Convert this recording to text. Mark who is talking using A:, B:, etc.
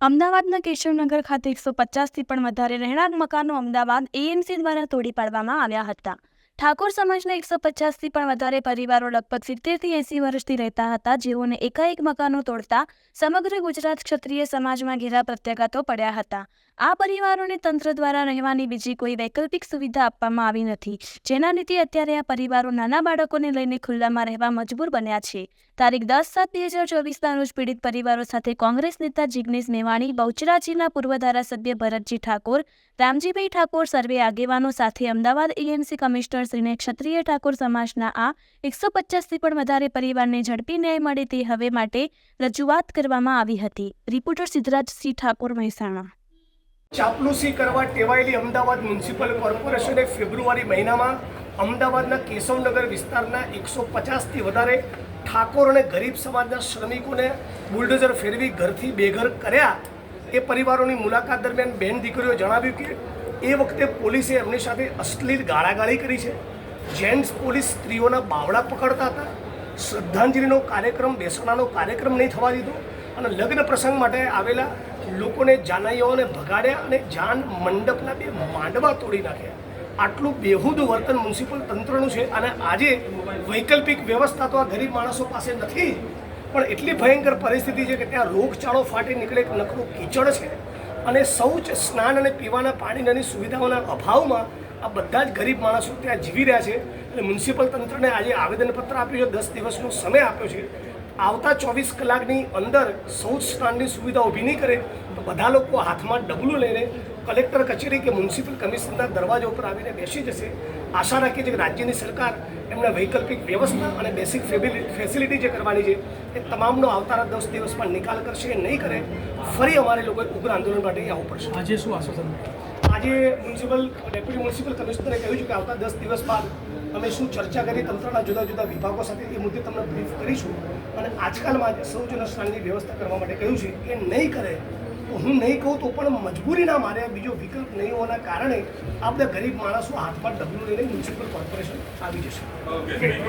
A: અમદાવાદના કેશવનગર ખાતે એકસો પચાસથી પણ વધારે રહેણાંક મકાનો અમદાવાદ એએમસી દ્વારા તોડી પાડવામાં આવ્યા હતા. ઠાકોર સમાજના એકસો પચાસથી પણ વધારે પરિવારો લગભગ સિત્તેરથી એંસી વર્ષથી રહેતા હતા. જેઓને એકાએક મકાનો તોડતા સમગ્ર ગુજરાત ક્ષત્રિય સમાજમાં ઘેરા પ્રત્યાઘાતો પડ્યા હતા. આ પરિવારોને તંત્ર દ્વારા રહેવાની બીજી કોઈ વૈકલ્પિક સુવિધા આપવામાં આવી નથી. જેના લીધે અત્યારે આ પરિવારો નાના બાળકોને લઈને ખુલ્લામાં રહેવા મજબૂર બન્યા છે. તારીખ દસ સાત બે હજાર ચોવીસના રોજ પીડિત પરિવારો સાથે કોંગ્રેસ નેતા જિગ્નેશ મેવાણી, બહુચરાજીના પૂર્વ ધારાસભ્ય ભરતજી ઠાકોર, રામજીભાઈ ઠાકોર સર્વે આગેવાનો સાથે અમદાવાદ એએમસી કમિશનર શ્રીને ક્ષત્રિય ઠાકોર સમાજના આ એકસો પચાસથી પણ વધારે પરિવારને ઝડપી ન્યાય મળે તે હવે માટે રજૂઆત કરવામાં આવી હતી. રિપોર્ટર સિદ્ધરાજસિંહ ઠાકોર મહેસાણા.
B: ચાપલુસી કરવા ટેવાયેલી અમદાવાદ મ્યુનિસિપલ કોર્પોરેશને ફેબ્રુઆરી મહિનામાં અમદાવાદના કેશવનગર વિસ્તારના એકસો પચાસથી વધારે ઠાકોર અને ગરીબ સમાજના શ્રમિકોને બુલડોઝર ફેરવી ઘરથી બેઘર કર્યા. એ પરિવારોની મુલાકાત દરમિયાન બેન દીકરીઓ જણાવ્યું કે, એ વખતે પોલીસે એમની સાથે અશ્લીલ ગાળાગાળી કરી છે. જેન્ટ્સ પોલીસ સ્ત્રીઓના બાવડા પકડતા હતા. શ્રદ્ધાંજલિનો કાર્યક્રમ, બેસણાનો કાર્યક્રમ નહીં થવા દીધો. અને લગ્ન પ્રસંગ માટે આવેલા લોકોને જાનૈયાઓને ભગાડ્યા અને જાન મંડપના બે માંડવા તોડી નાખ્યા. આટલું બેહુદ વર્તન મ્યુનિસિપલ તંત્રનું છે અને આજે વૈકલ્પિક વ્યવસ્થા તો આ ગરીબ માણસો પાસે નથી, પણ એટલી ભયંકર પરિસ્થિતિ છે કે ત્યાં રોગચાળો ફાટી નીકળે એક નકરું કીચડ છે. અને શૌચ સ્નાન અને પીવાના પાણીની સુવિધાઓના અભાવમાં આ બધા જ ગરીબ માણસો ત્યાં જીવી રહ્યા છે. અને મ્યુનિસિપલ તંત્રને આજે આવેદનપત્ર આપ્યું છે, દસ દિવસનો સમય આપ્યો છે. આવતા ચોવીસ કલાકની અંદર શૌચ સ્નાનની સુવિધા ઊભી નહીં કરે તો બધા લોકો હાથમાં ડબલું લઈને કલેક્ટર કચેરી કે મ્યુનિસિપલ કમિશનરના દરવાજા ઉપર આવીને બેસી જશે. આશા રાખીએ છીએ કે રાજ્યની સરકાર એમને વૈકલ્પિક વ્યવસ્થા અને બેસિક ફેસિલિટી જે કરવાની છે એ તમામનો આવતા દસ દિવસમાં નિકાલ કરશે નહીં કરે, ફરી અમારે લોકોએ ઉગ્ર આંદોલન માટે આવવું પડશે.
C: આજે શું આશ્વાસન
B: આજે મ્યુનિસિપલ, ડેપ્યુટી મ્યુનિસિપલ કમિશનરે કહ્યું છે કે આવતા દસ દિવસ બાદ અમે શું ચર્ચા કરી તંત્રના જુદા જુદા વિભાગો સાથે એ મુદ્દે તમને બ્રીફ કરીશું. અને આજકાલમાં જે સૌજન્ય સ્નાનની વ્યવસ્થા કરવા માટે કહ્યું છે, એ નહીં કરે તો હું નહીં કહું તો પણ મજબૂરીના મારે બીજો વિકલ્પ નહીં હોવાના કારણે આ બધા ગરીબ માણસો હાથમાં ડબલું લઈને મ્યુનિસિપલ કોર્પોરેશન આવી જશે.